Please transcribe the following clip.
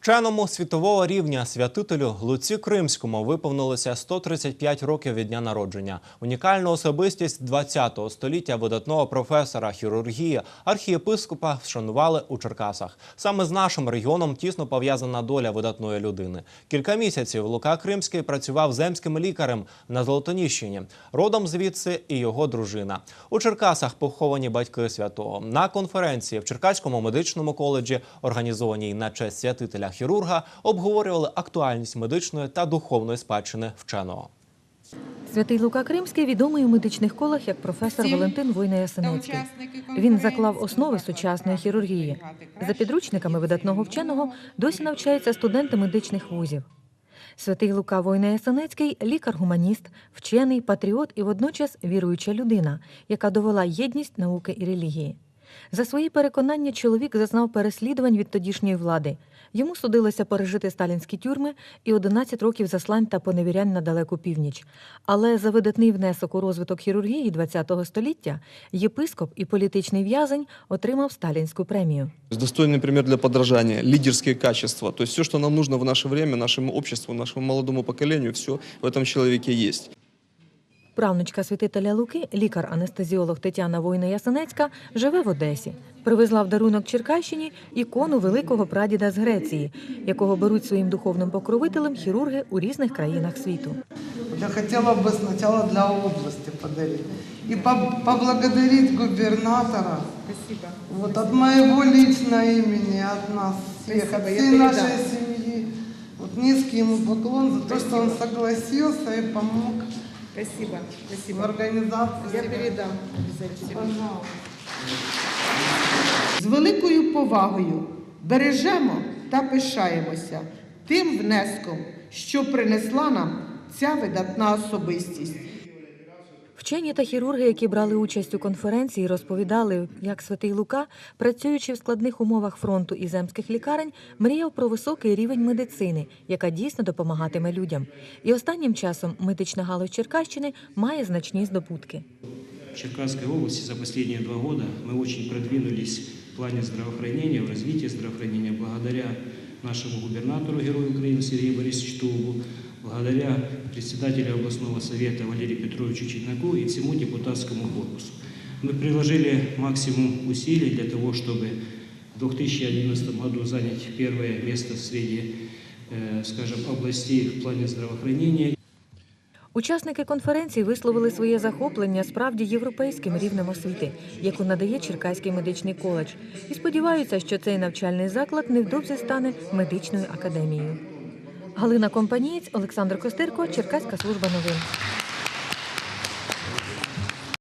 Вченому світового рівня святителю Луці Кримському виповнилося 135 років від дня народження. Унікальну особистість 20-го століття видатного професора хірургії архієпископа вшанували у Черкасах. Саме з нашим регіоном тісно пов'язана доля видатної людини. Кілька місяців Лука Кримський працював земським лікарем на Золотоніщині. Родом звідси і його дружина. У Черкасах поховані батьки святого. На конференції в Черкаському медичному коледжі, організованій на честь святителя хірурга, обговорювали актуальність медичної та духовної спадщини вченого. Святий Лука Кримський відомий у медичних колах як професор Валентин Война Ясенецький. Він заклав основи сучасної хірургії. За підручниками видатного вченого досі навчаються студенти медичних вузів. Святий Лука Война Ясенецький лікар-гуманіст, вчений, патріот і водночас віруюча людина, яка довела єдність науки і релігії. За свої переконання чоловік зазнав переслідувань від тодішньої влади. Йому судилося пережити сталінські тюрми і 11 років заслань та поневірянь на далеку північ. Але за видатний внесок у розвиток хірургії ХХ століття єпископ і політичний в'язень отримав сталінську премію. Достойный пример для подражания, лидерские качества. То все, что нам нужно в наше время, нашему обществу, нашему молодому поколению, все в этом человеке есть. Правнучка святителя Луки, лікар-анестезіолог Тетяна Война Ясенецька, живе в Одесі. Привезла в дарунок Черкащині ікону великого прадіда з Греції, якого беруть своїм духовним покровителем хірурги у різних країнах світу. Я хотела бы сначала для области подарить. И по- поблагодарить губернатора. Спасибо. Вот от моего личного имени, от нас всех, Спасибо, от всей нашей семьи. Вот низкий ему поклон за то, что он согласился и помог Спасибо. Спасибо. организации. Я передам. Пожалуйста. З великою повагою бережемо та пишаємося тим внеском, що принесла нам ця видатна особистість. Вчені та хірурги, які брали участь у конференції, розповідали, як святий Лука, працюючи в складних умовах фронту і земських лікарень, мріяв про високий рівень медицини, яка дійсно допомагатиме людям. І останнім часом медична галузь Черкащини має значні здобутки. В Черкасской области за последние два года мы очень продвинулись в плане здравоохранения, в развитии здравоохранения благодаря нашему губернатору, герою Украины Сергею Борисовичу Тулубу, благодаря председателю областного совета Валерию Петровичу Черняку и всему депутатскому корпусу. Мы приложили максимум усилий для того, чтобы в 2011 году занять первое место среди, э, скажем, областей в плане здравоохранения. Учасники конференції висловили своє захоплення справді європейським рівнем освіти, яку надає Черкаський медичний коледж, і сподіваються, що цей навчальний заклад невдовзі стане медичною академією. Галина Компанієць, Олександр Костирко, Черкаська служба новин.